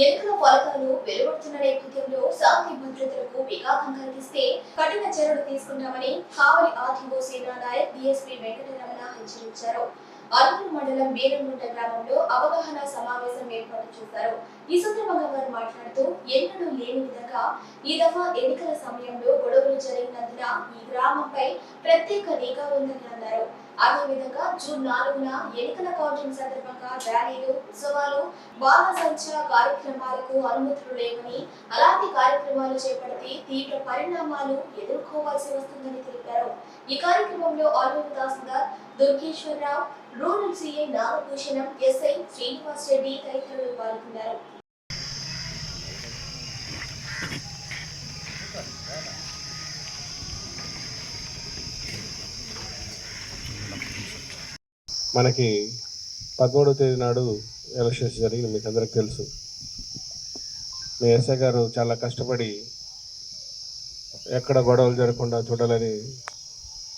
ఎన్నికల ఫలితాలు వెలువడుతున్న నేపథ్యంలో శాంతి భద్రతలకు విఘాతం కలిగిస్తే కఠిన చర్యలు తీసుకుంటామని కావలి ఆర్టీఓ సేనా నాయక్ డిఎస్పీ వెంకటరమణ హెచ్చరించారు. అర్బన్ మండలం బీరంగుంట గ్రామంలో అవగాహన సమావేశం ఏర్పాటు చేశారు. ఈ సందర్భంగా వారు మాట్లాడుతూ ఎన్నడూ లేని విధంగా ఈ దఫా ఎన్నికల సమయంలో గొడవలు జరిగినందున ఈ గ్రామంపై ప్రత్యేక నిఘా ఉందని అన్నారు. అదేవిధంగా జూన్ నాలుగున ఎన్నికల కౌంటింగ్ సందర్భంగా ర్యాలీలు ఉత్సవాలు బాలసంచ కార్యక్రమాలకు అనుమతులు లేవని అలాంటి కార్యక్రమాలు చేపడితే తీవ్ర పరిణామాలు ఎదుర్కోవాల్సి వస్తుందని తెలిపారు. ఈ కార్యక్రమంలో Aluru tahsildar Durgeswararao rural CI Nagabhushanam SI Srinivas Reddy తదితరులు పాల్గొన్నారు. మనకి పదమూడవ తేదీ నాడు ఎలక్షన్స్ జరిగింది మీకు అందరికి తెలుసు. మీ ఎస్ఐ గారు చాలా కష్టపడి ఎక్కడ గొడవలు జరగకుండా చూడాలని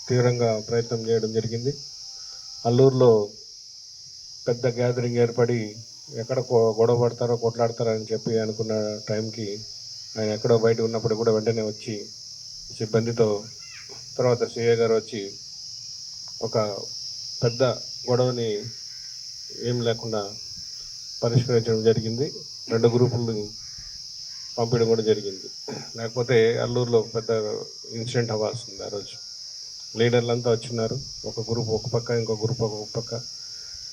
తీవ్రంగా ప్రయత్నం చేయడం జరిగింది. అల్లూరులో పెద్ద గ్యాదరింగ్ ఏర్పడి ఎక్కడ గొడవ పడతారో కొట్లాడతారని చెప్పి అనుకున్న టైంకి ఆయన ఎక్కడో బయట ఉన్నప్పుడు కూడా వెంటనే వచ్చి సిబ్బందితో తర్వాత సిఏ గారు వచ్చి ఒక పెద్ద గొడవని ఏం లేకుండా పరిష్కరించడం జరిగింది. రెండు గ్రూపులని పంపించడం కూడా జరిగింది. లేకపోతే అల్లూరులో పెద్ద ఇన్సిడెంట్ అవ్వాల్సింది ఆ రోజు. లీడర్లంతా వచ్చినారు. ఒక గ్రూప్ ఒక పక్క ఇంకో గ్రూప్ ఒక పక్క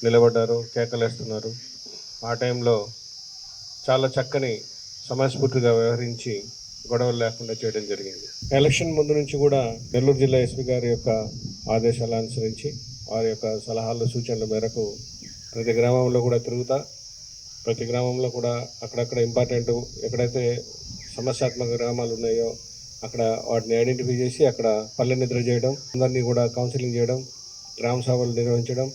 నిలబడ్డారు కేకలేస్తున్నారు. ఆ టైంలో చాలా చక్కని సమయస్ఫూర్తిగా వ్యవహరించి గొడవలు లేకుండా చేయడం జరిగింది. ఎలక్షన్ ముందు నుంచి కూడా నెల్లూరు జిల్లా ఎస్పీ గారి యొక్క ఆదేశాలు అనుసరించి వారి యొక్క సలహాలు సూచనల మేరకు ప్రతి గ్రామంలో కూడా తిరుగుతా ప్రతి గ్రామంలో కూడా అక్కడక్కడ ఇంపార్టెంట్ ఎక్కడైతే సమస్యాత్మక గ్రామాలు ఉన్నాయో అక్కడ వాటిని ఐడెంటిఫై చేసి అక్కడ పల్లె నిద్ర చేయడం అందరినీ కూడా కౌన్సిలింగ్ చేయడం గ్రామ సభలు నిర్వహించడం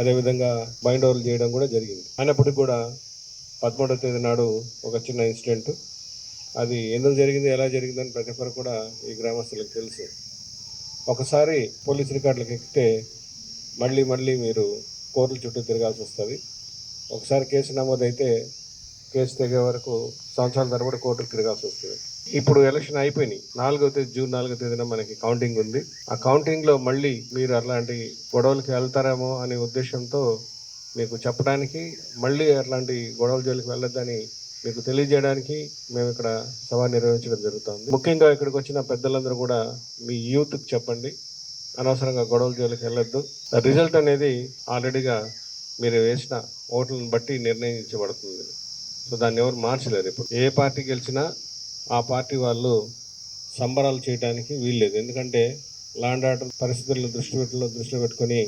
అదేవిధంగా బైండ్ ఓవర్లు చేయడం కూడా జరిగింది. అయినప్పటికీ కూడా పదమూడవ తేదీ నాడు ఒక చిన్న ఇన్సిడెంట్ అది ఎందుకు జరిగింది ఎలా జరిగిందని ప్రతి ఒక్కరు కూడా ఈ గ్రామస్తులకు తెలుసు. ఒకసారి పోలీస్ రికార్డులకు ఎక్కితే మళ్ళీ మళ్ళీ మీరు కోర్టుల చుట్టూ తిరగాల్సి వస్తుంది. ఒకసారి కేసు నమోదైతే కేసు తెగే వరకు సంవత్సరాల తరబడి కోర్టుకు తిరగాల్సి వస్తుంది. ఇప్పుడు ఎలక్షన్ అయిపోయినాయి. నాలుగో తేదీ జూన్ నాలుగో తేదీన మనకి కౌంటింగ్ ఉంది. ఆ కౌంటింగ్లో మళ్ళీ మీరు అలాంటి గొడవలకి వెళ్తారేమో అనే ఉద్దేశంతో మీకు చెప్పడానికి మళ్ళీ అట్లాంటి గొడవల జోలికి వెళ్ళొద్దని మీకు తెలియజేయడానికి మేము ఇక్కడ సభ నిర్వహించడం జరుగుతుంది. ముఖ్యంగా ఇక్కడికి వచ్చిన పెద్దలందరూ కూడా మీ యూత్కి చెప్పండి. అనవసరంగా గొడవల జోలికి వెళ్ళొద్దు. రిజల్ట్ అనేది ఆల్రెడీగా మీరు వేసిన ఓట్లను బట్టి నిర్ణయించబడుతుంది. సో దాన్ని ఎవరు మార్చలేరు ఇప్పుడు. ఏ పార్టీ గెలిచినా ఆ పార్టీ వాళ్ళు సంబరాలు చేయడానికి వీల్లేదు. ఎందుకంటే లాండ్ ఆర్డర్ పరిస్థితులను దృష్టి పెట్టలో దృష్టిలో పెట్టుకొని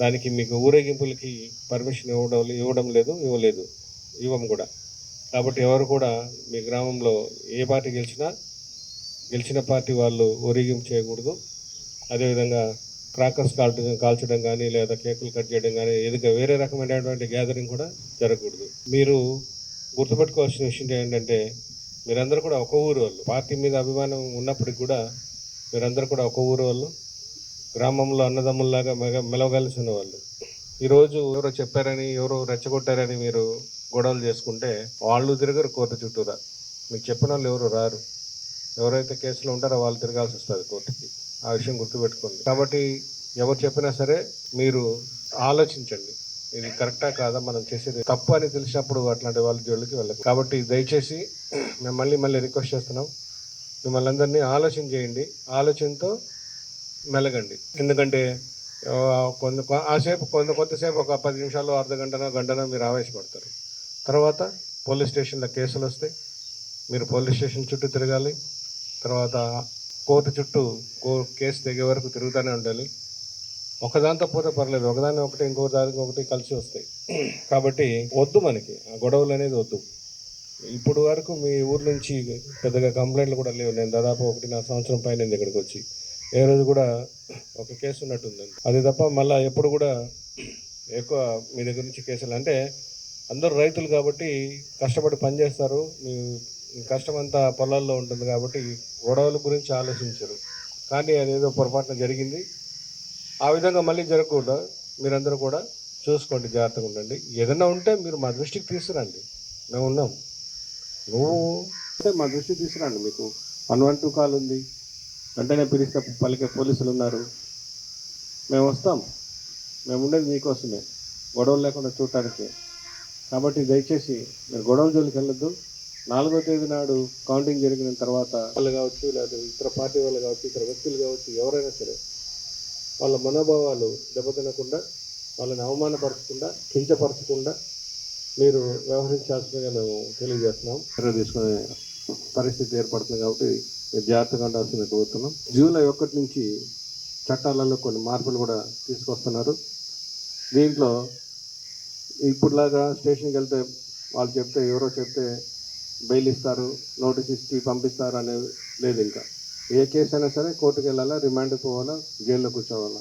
దానికి మీకు ఊరేగింపులకి పర్మిషన్ ఇవ్వడం ఇవ్వడం లేదు ఇవ్వలేదు. ఇవ్వం కూడా. కాబట్టి ఎవరు కూడా మీ గ్రామంలో ఏ పార్టీ గెలిచినా గెలిచిన పార్టీ వాళ్ళు ఊరేగింపు చేయకూడదు. అదేవిధంగా క్రాకర్స్ కాల్చడం కాల్చడం కానీ లేదా కేకులు కట్ చేయడం కానీ ఏదిగా వేరే రకమైనటువంటి గ్యాదరింగ్ కూడా జరగకూడదు. మీరు గుర్తుపెట్టుకోవాల్సిన విషయం ఏంటంటే మీరందరూ కూడా ఒక ఊరు వాళ్ళు. పార్టీ మీద అభిమానం ఉన్నప్పటికి కూడా మీరందరూ కూడా ఒక ఊరు వాళ్ళు. గ్రామంలో అన్నదమ్ముల్లాగా మెగ మెలవగాల్సిన వాళ్ళు. ఈరోజు ఎవరో చెప్పారని ఎవరో రెచ్చగొట్టారని మీరు గొడవలు చేసుకుంటే వాళ్ళు తిరగరు కోర్టు చుట్టూరా. మీకు చెప్పిన వాళ్ళు ఎవరు రారు. ఎవరైతే కేసులో ఉంటారో వాళ్ళు తిరగాల్సి వస్తుంది కోర్టుకి. ఆ విషయం గుర్తుపెట్టుకోండి. కాబట్టి ఎవరు చెప్పినా సరే మీరు ఆలోచించండి. ఇది కరెక్టా కాదా? మనం చేసేది తప్పు అని తెలిసినప్పుడు అట్లాంటి వాళ్ళ జోళ్ళకి వెళ్ళదు కాబట్టి దయచేసి మేము మళ్ళీ మళ్ళీ రిక్వెస్ట్ చేస్తున్నాం. మిమ్మల్ని అందరినీ ఆలోచన చేయండి. ఆలోచనతో మెలగండి. ఎందుకంటే ఆ, కొంత ఆసేపు కొంత కొంతసేపు ఒక పది నిమిషాలు అర్ధ గంటనో గంటనో మీరు ఆవేశపడతారు. తర్వాత పోలీస్ స్టేషన్లో కేసులు వస్తాయి. మీరు పోలీస్ స్టేషన్ చుట్టూ తిరగాలి. తర్వాత కోర్టు చుట్టూ కో కేసు తెగే వరకు తిరుగుతూనే ఉండాలి. ఒకదాంతో పోతే పర్లేదు ఒకదాని ఒకటి ఇంకో దానికి ఒకటి కలిసి వస్తాయి. కాబట్టి వద్దు మనకి. ఆ గొడవలు అనేది వద్దు. ఇప్పుడు వరకు మీ ఊరు నుంచి పెద్దగా కంప్లైంట్లు కూడా లేవు. నేను దాదాపు ఒకటి నా సంవత్సరం పైన ఇక్కడికి వచ్చి. ఏ రోజు కూడా ఒక కేసు ఉన్నట్టుందండి అది తప్ప మళ్ళీ ఎప్పుడు కూడా ఎక్కువ మీ దగ్గర నుంచి కేసులు. అంటే అందరూ రైతులు కాబట్టి కష్టపడి పని చేస్తారు మీ మీ కష్టం అంతా పొలాల్లో ఉంటుంది కాబట్టి గొడవల గురించి ఆలోచించరు. కానీ అదేదో పొరపాటున జరిగింది. ఆ విధంగా మళ్ళీ జరగకుండా మీరందరూ కూడా చూసుకోండి జాగ్రత్తగా ఉండండి. ఏదైనా ఉంటే మీరు మా దృష్టికి తీసుకురండి. మేము ఉన్నాం. నువ్వు అంటే మా దృష్టి తీసుకురండి మీకు. వన్ వన్ టూ కాల్ ఉంది వెంటనే పిలిస్తే పలికే పోలీసులు ఉన్నారు. మేము వస్తాం. మేము ఉండేది మీకోసమే. గొడవలు లేకుండా చూడటానికి. కాబట్టి దయచేసి మీరు గొడవల జోలికి వెళ్ళొద్దు. నాలుగో తేదీ నాడు కౌంటింగ్ జరిగిన తర్వాత వాళ్ళు కావచ్చు లేదా ఇతర పార్టీ వాళ్ళు కావచ్చు ఇతర వ్యక్తులు కావచ్చు ఎవరైనా సరే వాళ్ళ మనోభావాలు దెబ్బతినకుండా వాళ్ళని అవమానపరచకుండా కించపరచకుండా మీరు వ్యవహరించాల్సిందిగా మేము తెలియజేస్తున్నాం. చర్య తీసుకునే పరిస్థితి ఏర్పడుతుంది కాబట్టి మీరు జాగ్రత్తగా ఉండాల్సింది కోరుతున్నాం. జూలై ఒకటి నుంచి చట్టాలలో కొన్ని మార్పులు కూడా తీసుకొస్తున్నారు. దీంట్లో ఇప్పుడులాగా స్టేషన్కి వెళ్తే వాళ్ళు చెప్తే ఎవరో చెప్తే బెయిల్ ఇస్తారు నోటీస్ ఇచ్చి పంపిస్తారు అనేది లేదు ఇంకా. ఏ కేసు అయినా సరే కోర్టుకు వెళ్ళాలా రిమాండ్ పోవాలా జైల్లో కూర్చోవాలా?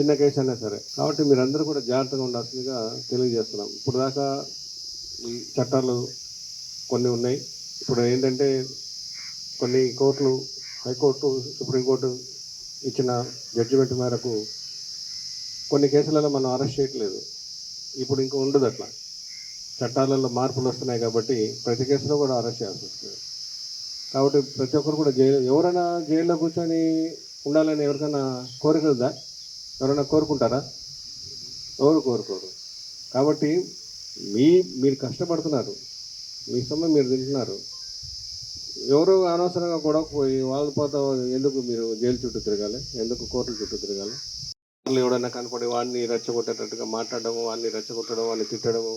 చిన్న కేసు అయినా సరే. కాబట్టి మీరందరూ కూడా జాగ్రత్తగా ఉండాల్సిందిగా తెలియజేస్తున్నాం. ఇప్పుడు దాకా ఈ చట్టాలు కొన్ని ఉన్నాయి. ఇప్పుడు ఏంటంటే కొన్ని కోర్టులు హైకోర్టు సుప్రీంకోర్టు ఇచ్చిన జడ్జిమెంట్ మేరకు కొన్ని కేసులలో మనం అరెస్ట్ చేయట్లేదు. ఇప్పుడు ఇంకా ఉండదు అట్లా. చట్టాలలో మార్పులు వస్తున్నాయి కాబట్టి ప్రతి కేసులో కూడా అరెస్ట్ చేయాల్సి వస్తుంది. కాబట్టి ప్రతి ఒక్కరు కూడా జైలు ఎవరైనా జైల్లో కూర్చొని ఉండాలని ఎవరికైనా కోరిక ఉందా? ఎవరైనా కోరుకుంటారా? ఎవరు కోరుకోరు? కాబట్టి మీ మీరు కష్టపడుతున్నారు. మీ సొమ్ము మీరు తింటున్నారు. ఎవరు అనవసరంగా కూడా పోయి వాళ్ళ ఎందుకు మీరు జైలు చుట్టూ తిరగాలి? ఎందుకు కోర్టుల చుట్టూ తిరగాలి? వాళ్ళు ఎవడన్నా కనపడి వాడిని రెచ్చగొట్టేటట్టుగా మాట్లాడడము వాడిని రెచ్చగొట్టడం వాడిని తిట్టడము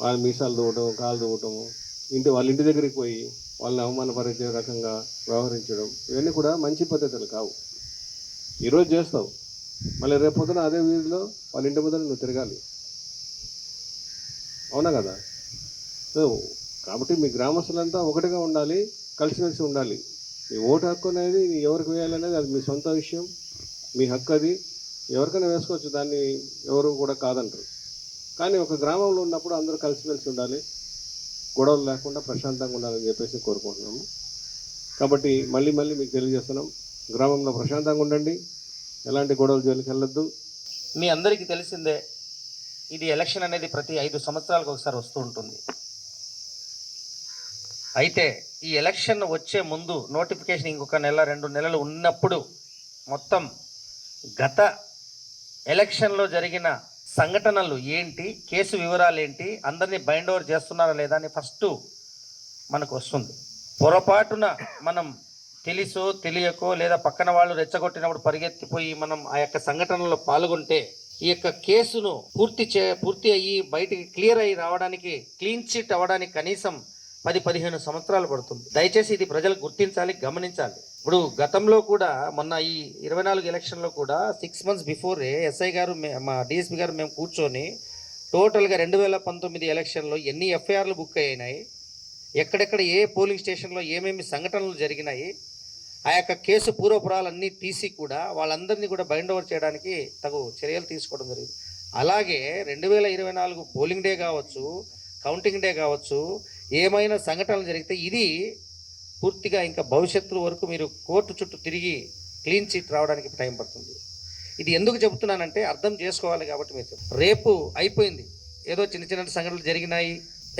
వాళ్ళ మీసాలు దూవటం కాలు దువ్వటము ఇంటి వాళ్ళ ఇంటి దగ్గరికి పోయి వాళ్ళని అవమానపరిచే రకంగా వ్యవహరించడం ఇవన్నీ కూడా మంచి పద్ధతులు కావు. ఈరోజు చేస్తావు. మళ్ళీ రేపు పొద్దున అదే వీధిలో వాళ్ళ ఇంటి ముందర నువ్వు తిరగాలి. అవునా కదా? సో కాబట్టి మీ గ్రామస్తులంతా ఒకటిగా ఉండాలి కలిసిమెలిసి ఉండాలి. మీ ఓటు హక్కు అనేది ఎవరికి వేయాలనేది అది మీ సొంత విషయం మీ హక్కు అది. ఎవరికైనా వేసుకోవచ్చు దాన్ని ఎవరు కూడా కాదంటారు. కానీ ఒక గ్రామంలో ఉన్నప్పుడు అందరూ కలిసిమెలిసి ఉండాలి. గొడవలు లేకుండా ప్రశాంతంగా ఉండాలని చెప్పేసి కోరుకుంటున్నాము. కాబట్టి మళ్ళీ మళ్ళీ మీకు తెలియజేస్తున్నాం. గ్రామంలో ప్రశాంతంగా ఉండండి. ఎలాంటి గొడవలు జోలికి వెళ్ళొద్దు. మీ అందరికీ తెలిసిందే ఇది ఎలక్షన్ అనేది ప్రతి ఐదు సంవత్సరాలకు ఒకసారి వస్తూ ఉంటుంది. అయితే ఈ ఎలక్షన్ వచ్చే ముందు నోటిఫికేషన్ ఇంకొక నెల రెండు నెలలు ఉన్నప్పుడు మొత్తం గత ఎలక్షన్లో జరిగిన సంఘటనలు ఏంటి? కేసు వివరాలు ఏంటి అందరినీ బైండ్ ఓవర్ చేస్తున్నారా లేదా అని ఫస్ట్ మనకు వస్తుంది. పొరపాటున మనం తెలుసో తెలియకో లేదా పక్కన వాళ్ళు రెచ్చగొట్టినప్పుడు పరిగెత్తిపోయి మనం ఆ యొక్క సంఘటనలో పాల్గొంటే ఈ యొక్క కేసును పూర్తి చే పూర్తి అయ్యి బయటికి క్లియర్ అయ్యి రావడానికి క్లీన్ చిట్ అవ్వడానికి కనీసం పది పదిహేను సంవత్సరాలు పడుతుంది. దయచేసి ఇది ప్రజలు గుర్తించాలి గమనించాలి. ఇప్పుడు గతంలో కూడా మొన్న ఈ ఇరవై నాలుగు ఎలక్షన్లో కూడా సిక్స్ మంత్స్ బిఫోరే ఎస్ఐ గారు మా డిఎస్పీ గారు మేము కూర్చొని టోటల్గా రెండు వేల పంతొమ్మిది ఎలక్షన్లో ఎన్ని ఎఫ్ఐఆర్లు బుక్ అయినాయి ఎక్కడెక్కడ ఏ పోలింగ్ స్టేషన్లో ఏమేమి సంఘటనలు జరిగినాయి ఆ యొక్క కేసు పూర్వపురాలన్నీ తీసి కూడా వాళ్ళందరినీ కూడా బైండ్ ఓవర్ చేయడానికి తగు చర్యలు తీసుకోవడం జరిగింది. అలాగే రెండు వేల ఇరవై నాలుగు పోలింగ్ డే కావచ్చు కౌంటింగ్ డే కావచ్చు ఏమైనా సంఘటనలు జరిగితే ఇది పూర్తిగా ఇంకా భవిష్యత్తు వరకు మీరు కోర్టు చుట్టూ తిరిగి క్లీన్ చిట్ రావడానికి టైం పడుతుంది. ఇది ఎందుకు చెబుతున్నానంటే అర్థం చేసుకోవాలి కాబట్టి మీరు రేపు అయిపోయింది. ఏదో చిన్న చిన్న సంఘటనలు జరిగినాయి.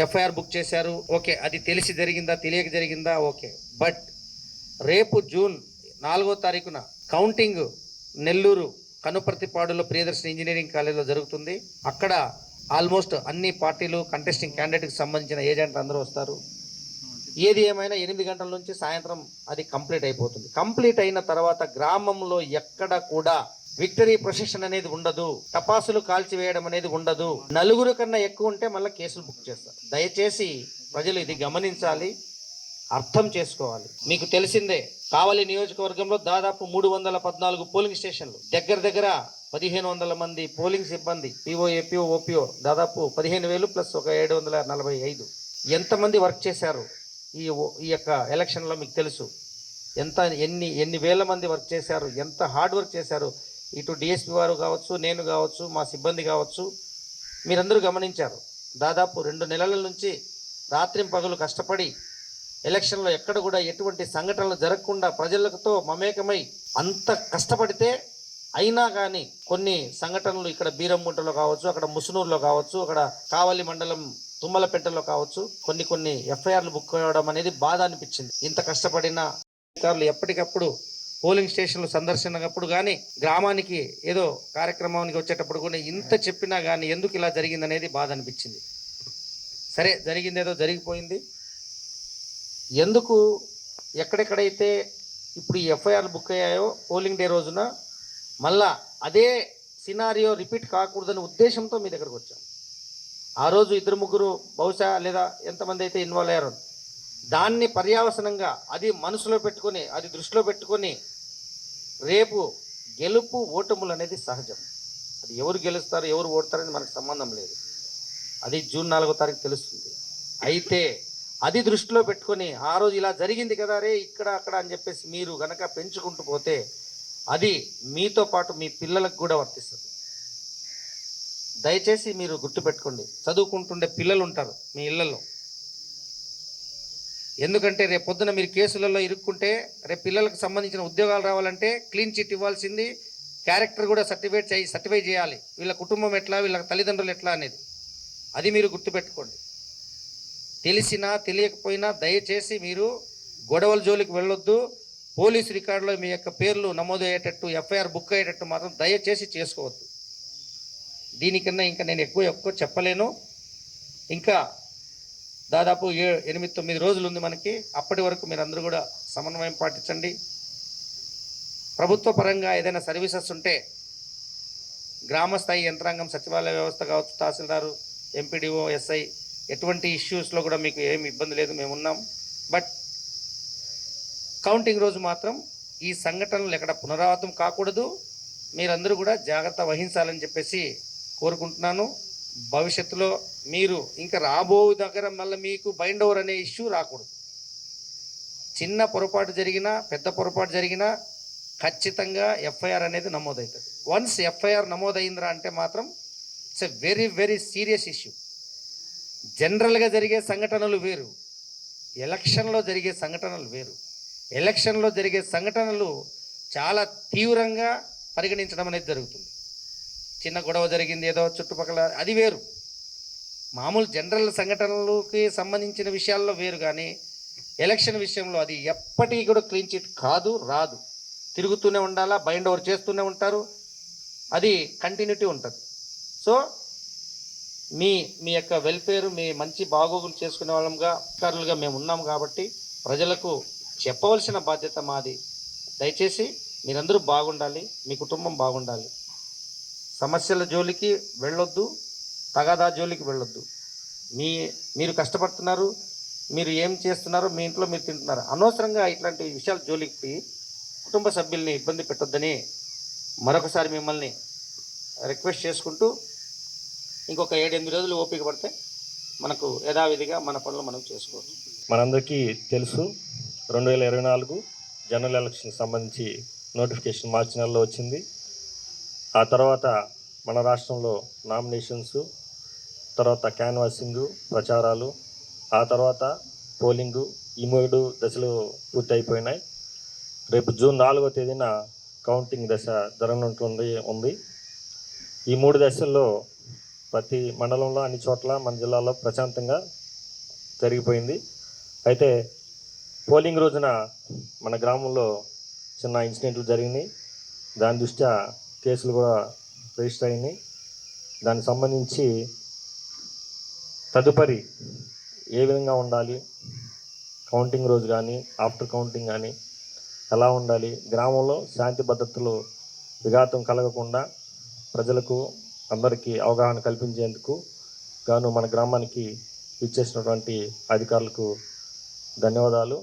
ఎఫ్ఐఆర్ బుక్ చేశారు. ఓకే అది తెలిసి జరిగిందా తెలియక జరిగిందా? ఓకే. బట్ రేపు జూన్ నాలుగో తారీఖున కౌంటింగ్ నెల్లూరు కనుపర్తిపాడులో ప్రియదర్శిని ఇంజనీరింగ్ కాలేజీలో జరుగుతుంది. అక్కడ ఆల్మోస్ట్ అన్ని పార్టీలు కంటెస్టింగ్ క్యాండిడేట్కి సంబంధించిన ఏజెంట్లు అందరూ వస్తారు. ఏది ఏమైనా ఎనిమిది గంటల నుంచి సాయంత్రం అది కంప్లీట్ అయిపోతుంది. కంప్లీట్ అయిన తర్వాత గ్రామంలో ఎక్కడ కూడా విక్టరీ ప్రొసెషన్ అనేది ఉండదు. టపాసులు కాల్చివేయడం అనేది ఉండదు. నలుగురు కన్నా ఎక్కువ ఉంటే మళ్ళీ కేసులు బుక్ చేస్తారు. దయచేసి ప్రజలు ఇది గమనించాలి అర్థం చేసుకోవాలి. మీకు తెలిసిందే కావలి నియోజకవర్గంలో దాదాపు మూడు వందల పద్నాలుగు పోలింగ్ స్టేషన్లు. దగ్గర దగ్గర పదిహేను వందల మంది పోలింగ్ సిబ్బంది పిఓ ఏపీఓ ఓపీఓ దాదాపు పదిహేను వేలు ప్లస్ ఒక ఏడు వందల నలభై ఐదు. ఎంతమంది వర్క్ చేశారు? ఈ ఈ యొక్క ఎలక్షన్లో మీకు తెలుసు. ఎంత ఎన్ని ఎన్ని వేల మంది వర్క్ చేశారు ఎంత హార్డ్ వర్క్ చేశారు. ఇటు డిఎస్పి వారు కావచ్చు నేను కావచ్చు మా సిబ్బంది కావచ్చు మీరందరూ గమనించారు. దాదాపు రెండు నెలల నుంచి రాత్రి పగలు కష్టపడి ఎలక్షన్లో ఎక్కడ కూడా ఎటువంటి సంఘటనలు జరగకుండా ప్రజలతో మమేకమై అంత కష్టపడితే అయినా కానీ కొన్ని సంఘటనలు ఇక్కడ బీరంగుంటలో కావచ్చు అక్కడ ముసునూరులో కావచ్చు అక్కడ కావలి మండలం తుమ్మలపెట్టలో కావచ్చు కొన్ని కొన్ని ఎఫ్ఐఆర్లు బుక్ అవ్వడం అనేది బాధ అనిపించింది. ఇంత కష్టపడిన అధికారులు ఎప్పటికప్పుడు పోలింగ్ స్టేషన్లు సందర్శనప్పుడు కానీ గ్రామానికి ఏదో కార్యక్రమానికి వచ్చేటప్పుడు కూడా ఇంత చెప్పినా కానీ ఎందుకు ఇలా జరిగింది అనేది బాధ అనిపించింది. సరే జరిగింది ఏదో జరిగిపోయింది. ఎందుకు ఎక్కడెక్కడైతే ఇప్పుడు ఈ బుక్ అయ్యాయో పోలింగ్ డే రోజున మళ్ళా అదే సినారియో రిపీట్ కాకూడదనే ఉద్దేశంతో మీ దగ్గరకు వచ్చాం. ఆ రోజు ఇద్దరు ముగ్గురు బహుశా లేదా ఎంతమంది అయితే ఇన్వాల్వ్ అయ్యారో దాన్ని పర్యావసనంగా అది మనసులో పెట్టుకొని అది దృష్టిలో పెట్టుకొని రేపు గెలుపు ఓటములు అనేది సహజం. అది ఎవరు గెలుస్తారు ఎవరు ఓడతారని మనకు సంబంధం లేదు. అది జూన్ నాలుగో తారీఖు తెలుస్తుంది. అయితే అది దృష్టిలో పెట్టుకొని ఆ రోజు ఇలా జరిగింది కదా రే ఇక్కడ అక్కడ అని చెప్పేసి మీరు గనక పెంచుకుంటూ పోతే అది మీతో పాటు మీ పిల్లలకు కూడా వర్తిస్తుంది. దయచేసి మీరు గుర్తుపెట్టుకోండి. చదువుకుంటుండే పిల్లలు ఉంటారు మీ ఇళ్ళలో. ఎందుకంటే రేపు పొద్దున మీరు కేసులలో ఇరుక్కుంటే రేపు పిల్లలకు సంబంధించిన ఉద్యోగాలు రావాలంటే క్లీన్ చిట్ ఇవ్వాల్సింది క్యారెక్టర్ కూడా సర్టిఫైట్ చేయి సర్టిఫై చేయాలి. వీళ్ళ కుటుంబం ఎట్లా వీళ్ళ తల్లిదండ్రులు ఎట్లా అనేది. అది మీరు గుర్తుపెట్టుకోండి. తెలిసినా తెలియకపోయినా దయచేసి మీరు గొడవల జోలికి వెళ్ళొద్దు. పోలీస్ రికార్డులో మీ యొక్క పేర్లు నమోదు అయ్యేటట్టు ఎఫ్ఐఆర్ బుక్ అయ్యేటట్టు మాత్రం దయచేసి చేసుకోవద్దు. దీనికన్నా ఇంకా నేను ఎక్కువ ఎక్కువ చెప్పలేను. ఇంకా దాదాపు ఏ ఎనిమిది తొమ్మిది రోజులు ఉంది మనకి. అప్పటి వరకు మీరందరూ కూడా సమన్వయం పాటించండి. ప్రభుత్వ పరంగా ఏదైనా సర్వీసెస్ ఉంటే గ్రామస్థాయి యంత్రాంగం సచివాలయ వ్యవస్థ కావచ్చు తహసీల్దారు ఎంపీడీఓ ఎస్ఐ ఎటువంటి ఇష్యూస్లో కూడా మీకు ఏమి ఇబ్బంది లేదు మేము ఉన్నాం బట్ కౌంటింగ్ రోజు మాత్రం ఈ సంఘటనలు ఎక్కడ పునరావృతం కాకూడదు. మీరందరూ కూడా జాగ్రత్త వహించాలని చెప్పేసి కోరుకుంటున్నాను. భవిష్యత్తులో మీరు ఇంకా రాబో దగ్గర మళ్ళీ మీకు బైండ్ ఓవర్ అనే ఇష్యూ రాకూడదు. చిన్న పొరపాటు జరిగినా పెద్ద పొరపాటు జరిగినా ఖచ్చితంగా ఎఫ్ఐఆర్ అనేది నమోదవుతుంది వన్స్ ఎఫ్ఐఆర్ నమోదైందిరా అంటే మాత్రం it's a very very serious issue జనరల్గా జరిగే సంఘటనలు వేరు. ఎలక్షన్లో జరిగే సంఘటనలు వేరు. ఎలక్షన్లో జరిగే సంఘటనలు చాలా తీవ్రంగా పరిగణించడం అనేది జరుగుతుంది. చిన్న గొడవ జరిగింది ఏదో చుట్టుపక్కల అది వేరు. మామూలు జనరల్ సంఘటనలకి సంబంధించిన విషయాల్లో వేరు కానీ ఎలక్షన్ విషయంలో అది ఎప్పటికీ కూడా క్లీన్ చిట్ కాదు రాదు. తిరుగుతూనే ఉండాలా బైండ్ ఓవర్ చేస్తూనే ఉంటారు. అది కంటిన్యూటీ ఉంటుంది. సో మీ మీ యొక్క వెల్ఫేర్ మీ మంచి బాగోగులు చేసుకునే వాళ్ళంగా అధికారులుగా మేము ఉన్నాం కాబట్టి ప్రజలకు చెప్పవలసిన బాధ్యత మాది. దయచేసి మీరందరూ బాగుండాలి మీ కుటుంబం బాగుండాలి. సమస్యల జోలికి వెళ్ళొద్దు తగాదా జోలికి వెళ్ళొద్దు. మీ మీరు కష్టపడుతున్నారు మీరు ఏం చేస్తున్నారో మీ ఇంట్లో మీరు తింటున్నారు. అనవసరంగా ఇట్లాంటి విషయాల జోలికి కుటుంబ సభ్యుల్ని ఇబ్బంది పెట్టొద్దని మరొకసారి మిమ్మల్ని రిక్వెస్ట్ చేసుకుంటూ ఇంకొక ఏడెనిమిది రోజులు ఓపిక పడితే మనకు యథావిధిగా మన పనులు మనం చేసుకోవచ్చు. మనందరికీ తెలుసు రెండు వేల ఇరవై నాలుగు జనరల్ ఎలక్షన్ సంబంధించి నోటిఫికేషన్ మార్చి నెలలో వచ్చింది. ఆ తర్వాత మన రాష్ట్రంలో నామినేషన్స్ తర్వాత క్యాన్వాసింగ్ ప్రచారాలు ఆ తర్వాత పోలింగు ఈ మూడు దశలు పూర్తయిపోయినాయి. రేపు జూన్ నాలుగో తేదీన కౌంటింగ్ దశ జరగనుంటుంది ఉంది. ఈ మూడు దశల్లో ప్రతి మండలంలో అన్ని చోట్ల మన జిల్లాలో ప్రశాంతంగా జరిగిపోయింది. అయితే పోలింగ్ రోజున మన గ్రామంలో చిన్న ఇన్సిడెంట్లు జరిగినాయి. దాని దృష్ట్యా కేసులు కూడా రిజిస్టర్ అయినాయి దానికి సంబంధించి తదుపరి ఏ విధంగా ఉండాలి కౌంటింగ్ రోజు కానీ ఆఫ్టర్ కౌంటింగ్ కానీ ఎలా ఉండాలి గ్రామంలో శాంతి భద్రతలు విఘాతం కలగకుండా ప్రజలకు అందరికీ అవగాహన కల్పించేందుకు గాను మన గ్రామానికి ఇచ్చేసినటువంటి అధికారులకు ధన్యవాదాలు.